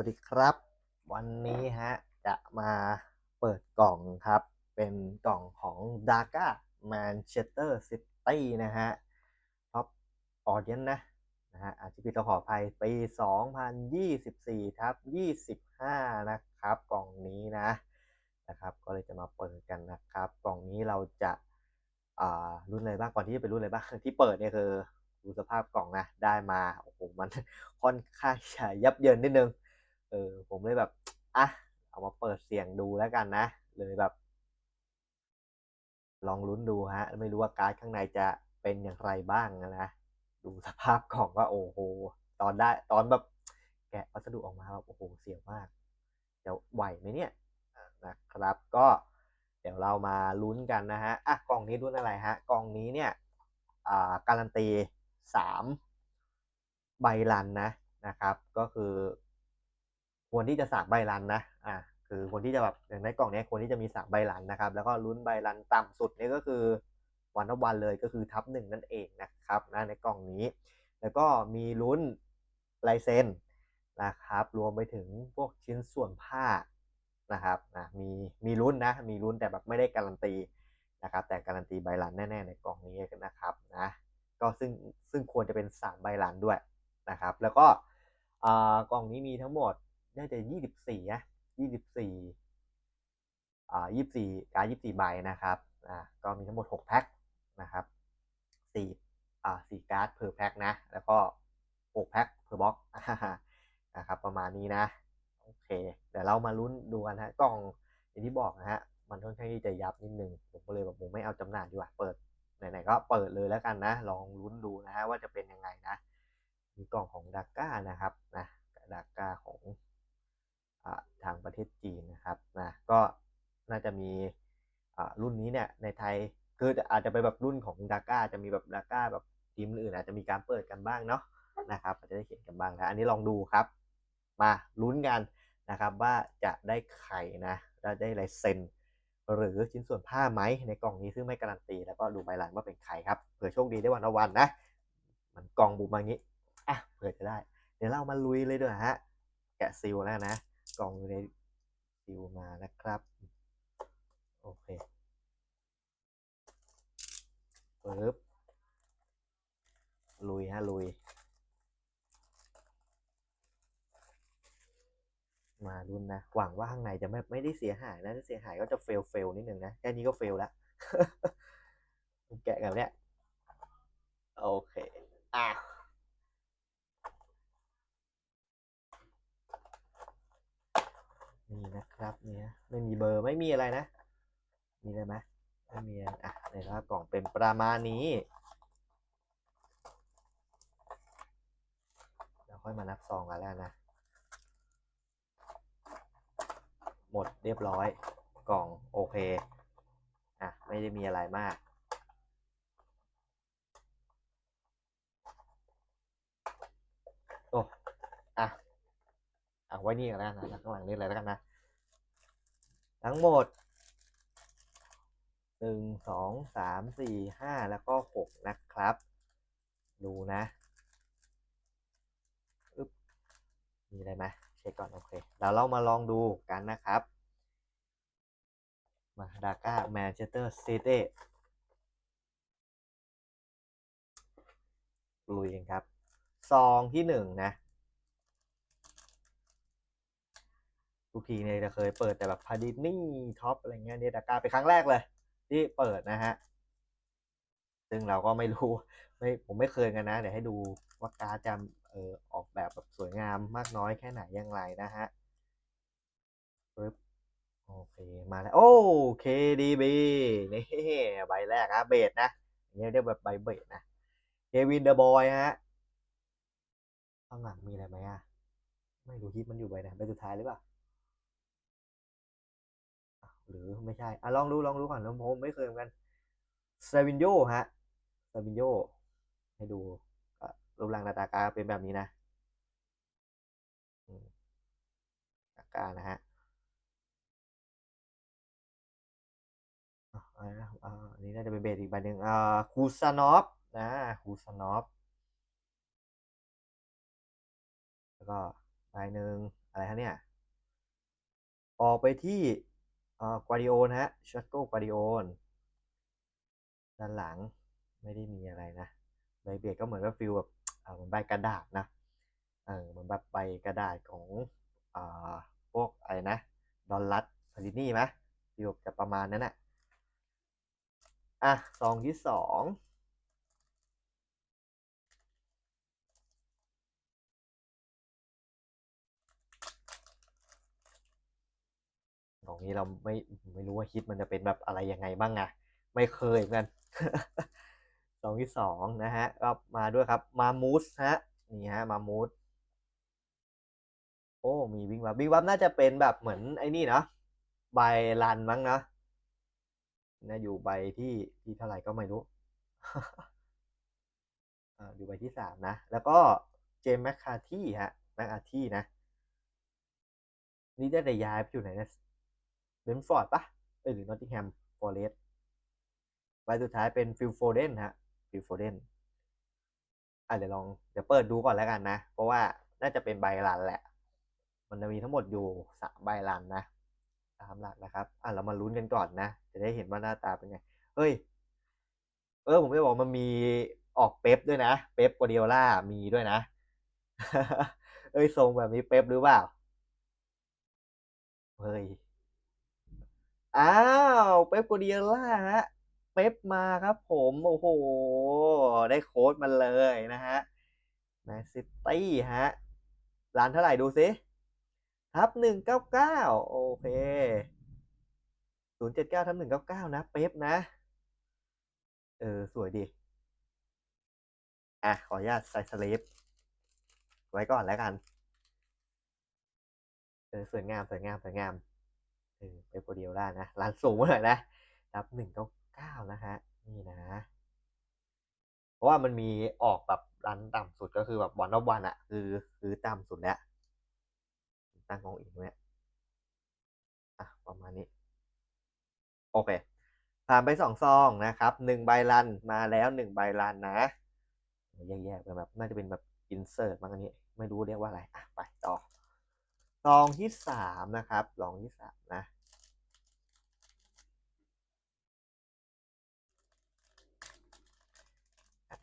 วัสดีครับ วันนี้ฮะ จะมาเปิดกล่องครับ เป็นกล่องของ d a ก้าแมนเชสเตอร์ซิตี้นะฮะท็อปออเดียนนะนะฮะอาจจะผิดต้องขออภัยปี 2024ทับ25 นะครับ กล่องนี้นะนะครับ ก็เลยจะมาเปิดกันนะครับ กล่องนี้เราจะอ่ารุ่นอะไรบ้างก่อนที่จะไปรุ่นอะไรบ้างที่เปิดเนี่ยคือดูสภาพกล่องนะได้มาโอ้โหมันค่อนข้างจะยับเยินนิดนึง เออ ผมเลยแบบอะเอามาเปิดเสียงดูแล้วกันนะ เลยแบบ ลองลุ้นดูฮะ ไม่รู้ว่าการ์ดข้างในจะเป็นอย่างไรบ้างนะ ดูสภาพกล่องก็โอ้โห ตอนได้ ตอนแบบ แกะวัสดุออกมาแบบโอ้โหเสียวมากจะไหวไหมเนี่ยนะครับ ก็เดี๋ยวเรามาลุ้นกันนะฮะอะกล่องนี้รุ่นอะไรฮะกล่องนี้เนี่ยอ่าการันตีสามใบรันนะนะครับ ก็คือ ควรที่จะสามใบรันนะ อ่า คือคนที่จะแบบอย่างในกล่องนี้ควรที่จะมีสามใบรันนะครับ แล้วก็ลุ้นใบรันต่ำสุดนี่ก็คือวันทวันเลยก็คือทับหนึ่งนั่นเองนะครับนะในกล่องนี้ แล้วก็มีลุ้นลายเซ็นนะครับ รวมไปถึงพวกชิ้นส่วนผ้านะครับนะมีมีลุ้นนะ มีลุ้นแต่แบบไม่ได้การันตีนะครับ แต่การันตีใบรันแน่ ๆ ในกล่องนี้นะครับนะ ก็ซึ่งซึ่งควรจะเป็น 3 ใบรันด้วยนะครับ แล้วก็อ่ากล่องนี้มีทั้งหมด น่าจะ24นะ24อ่า24การด24ใบนะครับอ่าก็มีทั้งหมด6แพ็คนะครับ4อ่า4การ์ดเพอร์แพ็คนะ แล้วก็6แพ็คเพอร์บ็อกนะครับประมาณนี้นะ โอเคเดี๋ยวเรามาลุ้นดูกันฮะกล่องอย่างที่บอกนะฮะมันค่อนข้างที่จะยับนิดนึงผมก็เลยแบบผมไม่เอาจำหน่ายดีกว่าเปิดไหนๆก็เปิดเลยแล้วกันนะ ลองลุ้นดูนะฮะว่าจะเป็นยังไงนะ มีกล่องของดาก้านะครับนะดาก้าของ ทศจีนนะครับนะก็น่าจะมีรุ่นนี้เนี่ยในไทยคืออาจจะไปแบบรุ่นของดาก้าจะมีแบบดาก้าแบบทีมอื่นอาจจะมีการเปิดกันบ้างเนาะนะครับอาจจะได้เห็นกันบ้างนะอันนี้ลองดูครับ มาลุ้นกันนะครับว่าจะได้ไข่นะได้ได้ลายเซ็นหรือชิ้นส่วนผ้าไหมในกล่องนี้ซึ่งไม่การันตี แล้วก็ดูใบลานว่าเป็นใครครับเผื่อโชคดีได้วันละวันนะ มันกล่องบุมอย่างนี้อะเผื่อจะได้ เดี๋ยวเรามาลุยเลยด้วยฮะแกะซีลแล้วนะกล่องอยู่ใน ซีลมานะครับ โอเคปึ๊บลุยฮะลุย มาลุ้นนะ หวังว่าข้างในจะไม่ไม่ได้เสียหายนะถ้าเสียหายก็จะเฟลเฟลนิดนึงนะ แค่นี้ก็เฟลแล้วแกะกันเนี่ย โอเค อะ นะครับเนี่ยไม่มีเบอร์ไม่มีอะไรนะมีอะไรไหมไม่มีอะในว่ากล่องเป็นประมาณนี้แล้วค่อยมานับซองกันแล้วนะหมดเรียบร้อยกล่องโอเคอะไม่ได้มีอะไรมากโอ้อะเอาไว้นี่กันแล้วนะข้างหลังนี่เลยแล้วกันนะ ทั้งหมดหนึ่งสองสามสี่ห้าแล้วก็หกนะครับ ดูนะอึ๊บมีอะไรไหมเช็คก่อนโอเคแล้วเรามาลองดูกันนะครับ มาดาก้าแมนเชสเตอร์ซิตี้ลุยกันครับ ซองที่หนึ่งนะ ทุกทีเนี่ยจะเคยเปิดแต่แบบพาดินี่ท็อปอะไรเงี้ยเนี่ยดาก้าเป็นครั้งแรกเลย ที่เปิดนะฮะ ซึ่งเราก็ไม่รู้ไม่ผมไม่เคยกันนะ เดี๋ยวให้ดูว่าการจะเออออกแบบแบบสวยงามมากน้อยแค่ไหนอย่างไรนะฮะปึ๊บโอเคมาแล้ว โอ้ KDB นี่ใบแรกอะเบสนะเงี้ยเรียกแบบใบเบสนะเควินเดอะบอยฮะข้างหลังมีอะไรไหมอะไม่รู้ฮิตมันอยู่ใบไหนใบสุดท้ายหรือเปล่า รือไม่ใช่อะลองดูลองดูก่อนผมไม่เคยเหมือนกันซาวินโยฮะซาวินโยให้ดูรูปร่างหน้าตากาเป็นแบบนี้นะตากานะฮะอันนี้น่าจะเป็นเบสอีกใบหนึ่งอ่าคูซานอฟนะคูซานอฟแล้วก็ใบหนึ่งอะไรฮะเนี่ย ออกไปที่ กวาดิโอนะฮะชัตโกกวาดิโอนด้านหลังไม่ได้มีอะไรนะใบเบียดก็เหมือนกับฟิลแบบเออเหมือนใบกระดาษนะเออเหมือนแบบใบกระดาษของอ่าพวกอะไรนะดอลลัตพารินี่ไหมฟิลจะประมาณนั้นแหละอะซองที่สอง ตรง นี้เราไม่ไม่รู้ว่าฮิตมันจะเป็นแบบอะไรยังไงบ้างอะไม่เคยเหมือนกันสองที่สองนะฮะก็มาด้วยครับมามูสฮะนี่ฮะมามูสโอ้มีวิ่งวับวิ่งวับน่าจะเป็นแบบเหมือนไอ้นี่เนาะใบรันมั้งเนาะนะอยู่ใบที่ที่เท่าไหร่ก็ไม่รู้ออยู่ใบที่สามนะ แล้วก็เจมส์แมคคาที่ฮะแมคคาที่นะ นี่ได้แต่ย้ายไปอยู่ไหนนะ เบนฟอร์ดปะเอ้ยหรือนอตติงแฮมฟอร์เรสต์ใบสุดท้ายเป็นฟิลโฟเดนฮะฟิลโฟเดนอะเดี๋ยวลองเดี๋ยวเปิดดูก่อนแล้วกันนะ เพราะว่าน่าจะเป็นใบรันแหละ มันจะมีทั้งหมดอยู่สามใบรันนะตามหลักนะครับ อะเรามาลุ้นกันก่อนนะ จะได้เห็นว่าหน้าตาเป็นไง เฮ้ย เออ ผมไม่บอกมันมีออกเป๊ปด้วยนะ เป๊ปกัวเดียล่ามีด้วยนะ เอ้ยทรงแบบนี้เป๊ปหรือเปล่า เฮ้ย อ้าวเป๊ปกัวเดียล่าฮะเป๊ปมาครับผมโอ้โห ได้โค้ดมาเลยนะฮะแมนซิตี้ฮะร้านเท่าไหร่ดูซิทับหนึ่งเก้าเก้าโอเคศูนย์เจ็ดเก้าทับหนึ่งเก้าเก้านะ เป๊ปนะ เออ สวยดี อะ ขออนุญาตใส่สลิปไว้ก่อนแล้วกัน เออ สวยงาม สวยงาม สวยงาม เออเปโปเดียล่านะร้านสูงหน่อยนะรับหนึ่งเก้าเก้านะฮะนี่นะ เพราะว่ามันมีออกแบบร้านต่ำสุดก็คือแบบวันรอบวันอะคือคือต่ำสุดแล้วตั้งของอีกเนี่ยอะประมาณนี้ โอเคผ่านไปสองซองนะครับหนึ่งใบรันมาแล้วหนึ่งใบรันนะแยกๆไปแบบน่าจะเป็นแบบอินเสิร์ตบางอันนี้ ไม่รู้เรียกว่าอะไรอะไปต่อ ซองที่สามนะครับซองที่สามนะ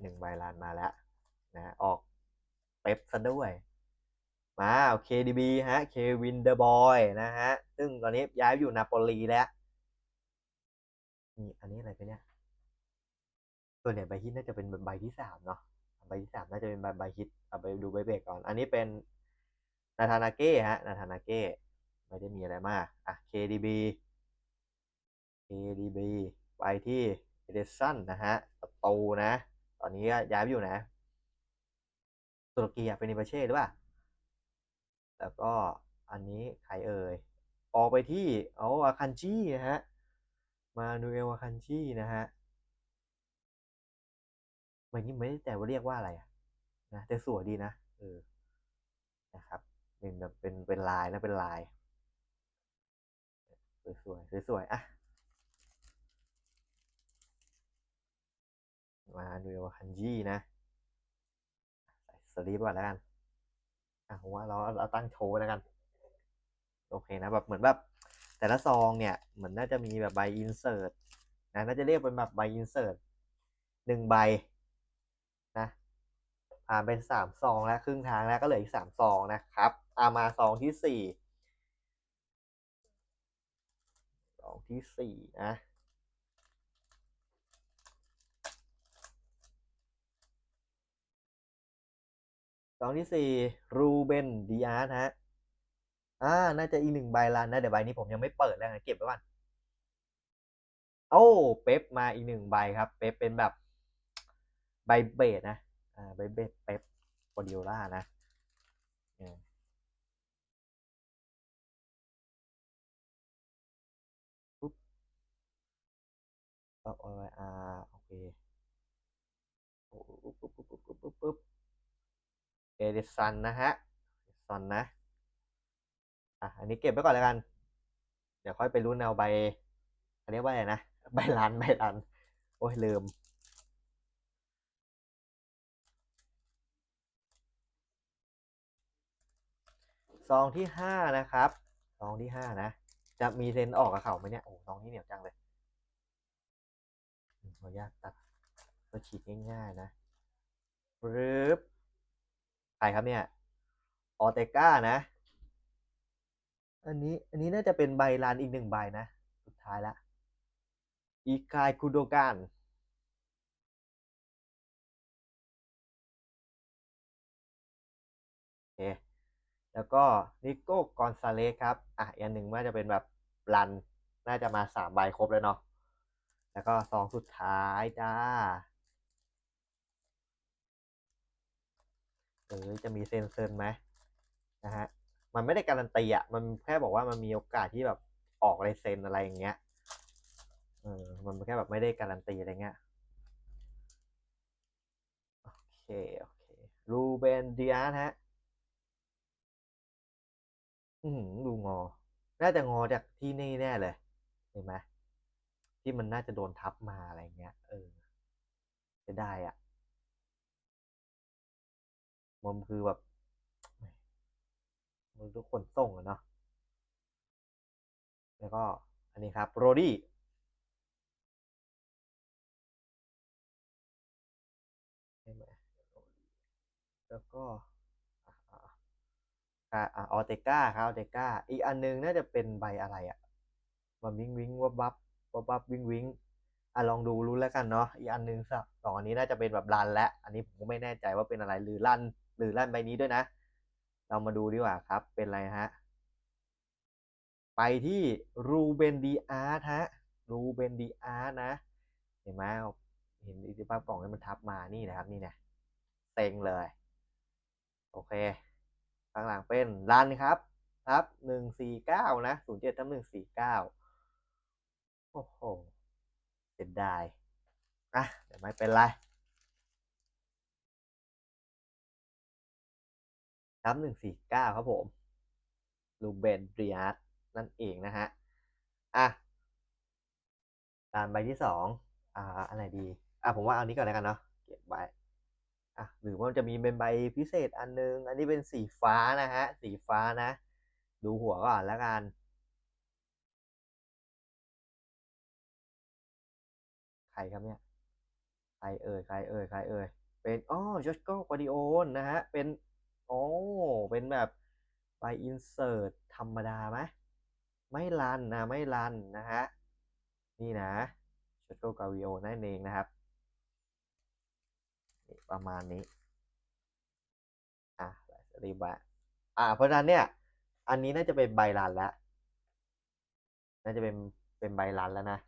หนึ่งใบลานมาแล้วนะ ออกเป๊ปซะด้วย มาโอเคดีบีฮะ เควินเดอร์บอยนะฮะ ซึ่งตอนนี้ย้ายอยู่นาโปลีแล้วนี่อันนี้อะไรไปเนี่ยส่วนใหญ่ใบฮิตน่าจะเป็นใบที่สามเนาะใบที่สามน่าจะเป็นใบใบฮิตเอาไปดูใบเบรกก่อน อันนี้เป็น นาธานาเก้ฮะ นาธานาเก้ไม่ได้มีอะไรมาก อะ KDB KDB ไปที่เอเดสันนะฮะประตูนะ ตอนนี้ก็ย้ายไปอยู่นะตุรกีอะเฟนิบาเช่หรือเปล่า แล้วก็อันนี้ใครเอ่ย ออกไปที่เอาอาคันจีนะฮะ มานูเอลอาคันจีนะฮะไม่นี้ไม่ได้แต่ว่าเรียกว่าอะไรอะนะแต่สวยดีนะเออนะครับ เป็นแบบเป็นเป็นลายนะเป็นลาย สวยสวยสวยๆอะมาดูวคันยี่นะใส่สลีปก่อนแล้วกันอะผมว่าเราเราตั้งโชว์แล้วกัน โอเคนะแบบเหมือนแบบแต่ละซองเนี่ยเหมือนน่าจะมีแบบใบอินเสิร์ตนะน่าจะเรียกเป็นแบบใบอินเสิร์ตหนึ่งใบนะ ผ่านเป็นสามซองแล้วครึ่งทางแล้วก็เหลืออีกสามซองนะครับอามาซองที่สี่ซองที่สี่นะซองที่สี่รูเบนดิอาร์ฮะอ่า น่าจะอีกหนึ่งใบลันนะเดี๋ยวใบนี้ผมยังไม่เปิดแล้วนะเก็บไว้ก่อนโอ้เป๊ปมาอีกหนึ่งใบครับ เป๊ปเป็นแบบใบเบสนะ อ่าใบเบเป๊ปโกดิโอล่านะปุ๊บก็โออาโอเคปุ๊บปุ๊บปุ๊บปุ๊บปุ๊บปุ๊บปุ๊บเอเดสันนะฮะเอเดสันนะอะอันนี้เก็บไว้ก่อนแล้วกัน เดี๋ยวค่อยไปรุ่นเอาใบอันนี้ว่าอะไรนะ ใบรันใบรัน โอ้ยลืม ซองที่ห้านะครับ ซองที่ห้านะ จะมีเซนออกกับเขาไหมเนี่ย โอ้ซองนี้เหนียวจังเลยขออนุญาตตัดก็ฉีดง่ายๆนะปึ๊บใครครับเนี่ย ออเตก้านะ อันนี้ อันนี้น่าจะเป็นใบลานอีกหนึ่งใบนะ สุดท้ายละอีกายคุโดกันโอเค แล้วก็นิโก้กอนซาเลสครับอะอีกอันหนึ่งว่าจะเป็นแบบรัน น่าจะมาสามใบครบแล้วเนาะแล้วก็ซองสุดท้ายจ้าเออจะมีเซนเซนไหมนะฮะมันไม่ได้การันตีอะมันแค่บอกว่ามันมีโอกาสที่แบบออกลายเซ็นอะไรอย่างเงี้ยเออมันแค่แบบไม่ได้การันตีอะไรเงี้ยโอเค โอเครูเบนดิอาร์ฮะ อืมดูงอ น่าจะงอจากที่นี่แน่เลย เห็นไหมที่มันน่าจะโดนทับมาอะไรเงี้ย เออ จะได้อะมันคือแบบมันทุกคนส่งอะเนาะ แล้วก็อันนี้ครับ โรดี้ใช่ไหมแล้วก็ อะอะอเตก้าครับออเตก้าอีกอันนึงน่าจะเป็นใบอะไรอะมันวิงวิงวับวับวับวับวิงวิงอะลองดูรู้แล้วกันเนาะอีกอันนึงสักสองอันนี้น่าจะเป็นแบบรันและอันนี้ผมก็ไม่แน่ใจว่าเป็นอะไรหรือรันหรือรันใบนี้ด้วยนะ เรามาดูดีกว่าครับเป็นอะไรฮะไปที่รูเบนดีอาร์ฮะรูเบนดีอาร์นะ เห็นไหมเห็นอิทธิภาพกล่องนี้มันทับมานี่นะครับนี่นะเต็งเลย โอเค ข้างหลังเป็นรันครับทับหนึ่งสี่เก้านะศูนย์เจ็ดทับหนึ่งสี่เก้าโอ้โหเสียดายอะเดี๋ยวไม่เป็นไรทับหนึ่งสี่เก้าครับผมลูเบนเรียสนั่นเองนะฮะ อะตามใบที่สองอ่า อันไหนดี อะผมว่าเอานี้ก่อนแล้วกันเนาะ เก็บใบ อะหรือว่ามันจะมีเป็นใบพิเศษอันนึง อันนี้เป็นสีฟ้านะฮะ สีฟ้านะ ดูหัวก่อนแล้วกัน ใครครับเนี่ย ใครเอ่ย ใครเอ่ย ใครเอ่ย เป็นอ๋อจอสโกกวาดิโอนนะฮะ เป็นโอ้เป็นแบบใบอินเสิร์ตธรรมดาไหมไม่รันนะ ไม่รันนะฮะ นี่นะจอสโกกาวิโอนั่นเองนะครับ ประมาณนี้ อะรีบะอ่า เพราะฉะนั้นเนี่ย อันนี้น่าจะเป็นใบรันแล้ว น่าจะเป็นเป็นใบรันแล้วนะ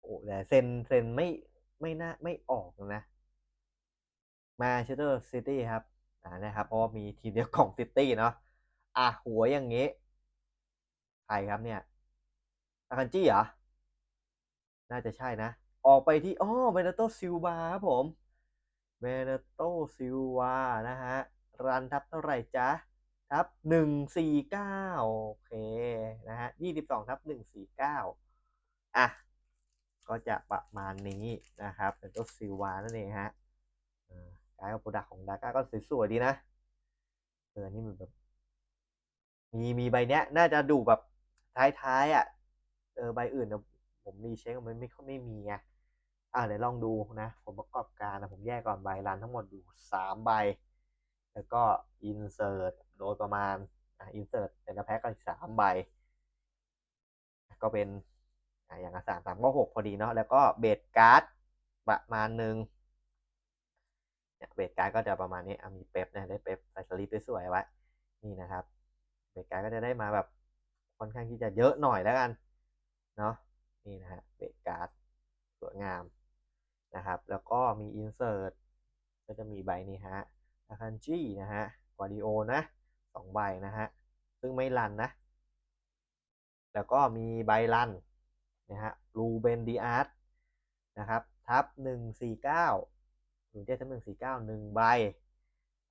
โอ้แต่เซนเซนไม่ไม่น่าไม่ออกนะมาเชสเตอร์ซิตี้ครับอ่านะครับ เพราะว่ามีทีเดียวของซิตี้เนาะอะหัวอย่างงี้ ใครครับเนี่ย อาคันจี้เหรอ น่าจะใช่นะ ออกไปที่อ๋อเบเนโตซิลวาครับผมเบเนโตซิลวานะฮะ รันทับเท่าไหร่จ๊ะ ทับหนึ่งสี่เก้าโอเค นะฮะยี่สิบสองทับหนึ่งสี่เก้าอะ ก็จะประมาณนี้นะครับเป็นตัวซิลวานั่นเองฮะกายกับโปรดักของดาก้าก็สวยๆดีนะเออนี่มันแบบมีมีใบเนี้ย น่าจะดูแบบท้ายๆอะ ออใบอื่นผมรีเช็คมันไม่ไม่มีไงอ่าเดี๋ยวลองดูนะ ผมประกอบการนะผมแยกก่อนใบรันทั้งหมดอยู่สามใบ แล้วก็อินเสิร์ตโดยประมาณอ่าอินเสิร์ตแต่ละแพ็กก็อีกสามใบ ก็เป็นอย่างละสามสามก็หกพอดีเนาะแล้วก็เบสการ์ดประมาณหนึ่งเนี่ยเบสการ์ดก็จะประมาณนี้มีเป๊ปนะได้เป๊ปใส่สลิปสวยๆไว้นี่นะครับเบสการ์ดก็จะได้มาแบบค่อนข้างที่จะเยอะหน่อยแล้วกัน เนาะนี่นะฮะเบสการ์ดสวยงามนะครับ แล้วก็มีอินเสิร์ตก็จะมีใบนี้ฮะอาคันจี้นะฮะวาดิโอนะสองใบนะฮะ ซึ่งไม่รันนะ แล้วก็มีใบรันนะฮะรูเบนดีอาร์ตนะครับทับหนึ่งสี่เก้าหนึ่งเจ็ดทับหนึ่งสี่เก้าหนึ่งใบ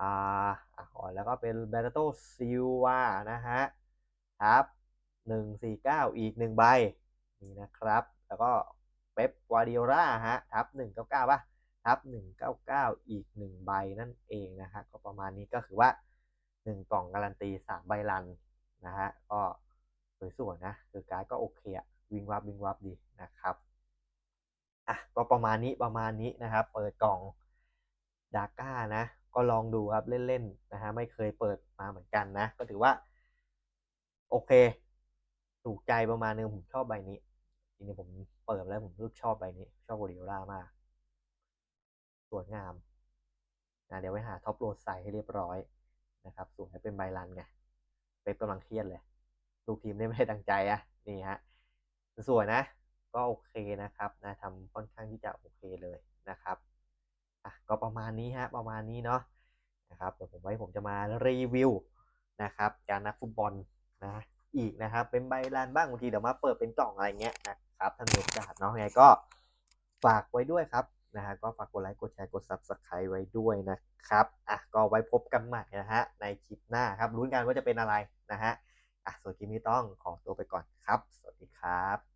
อ่าอ่อนแล้วก็เป็นเบรโตซิลวานะฮะทับหนึ่งสี่เก้าอีกหนึ่งใบ นี่นะครับ แล้วก็เป๊ปวาดิโอล่าฮะทับหนึ่งเก้าเก้าป่ะทับ199 อีก 1 ใบนั่นเองนะฮะก็ประมาณนี้ก็คือว่า 1 กล่องการันตี 3 ใบรันนะฮะก็สวยๆนะ คือการ์ดก็โอเคอะวิงวับวิงวับดีนะครับอะก็ประมาณนี้ประมาณนี้นะครับ เปิดกล่องดาก้านะ ก็ลองดูครับเล่นๆนะฮะไม่เคยเปิดมาเหมือนกันนะ ก็ถือว่า โอเค ถูกใจประมาณนึงผมชอบใบนี้ ริงๆผมเปิดแล้วผมรู้สึกชอบใบนี้ ชอบโอริโอล่ามาก สวยงามนะเดี๋ยวไว้หาท็อปโรดใส่ให้เรียบร้อยนะครับสวยเป็นใบรันไงเป๊ปกำลังเครียดเลย ลูกทีมได้ไม่ได้ดังใจอะนี่ฮะสวยนะ ก็โอเคนะครับนะทำค่อนข้างที่จะโอเคเลยนะครับอะก็ประมาณนี้ฮะประมาณนี้เนาะนะครับเดี๋ยวผมไว้ผมจะมารีวิวนะครับการนักฟุตบอลนะอีกนะครับ เป็นใบรันบ้างบางทีเดี๋ยวมาเปิดเป็นกล่องอะไรเงี้ยนะ ครับถ้ามีโอกาสเนาะยังไงก็ฝากไว้ด้วยครับนะฮะก็ฝากกดไลค์กดแชร์กด subscribe ไว้ด้วยนะครับอะก็ไว้พบกันใหม่นะฮะในคลิปหน้าครับรุ้นกันว่าจะเป็นอะไรนะฮะอะส่วนคลิปนี้ต้องขอตัวไปก่อนครับ สวัสดีครับ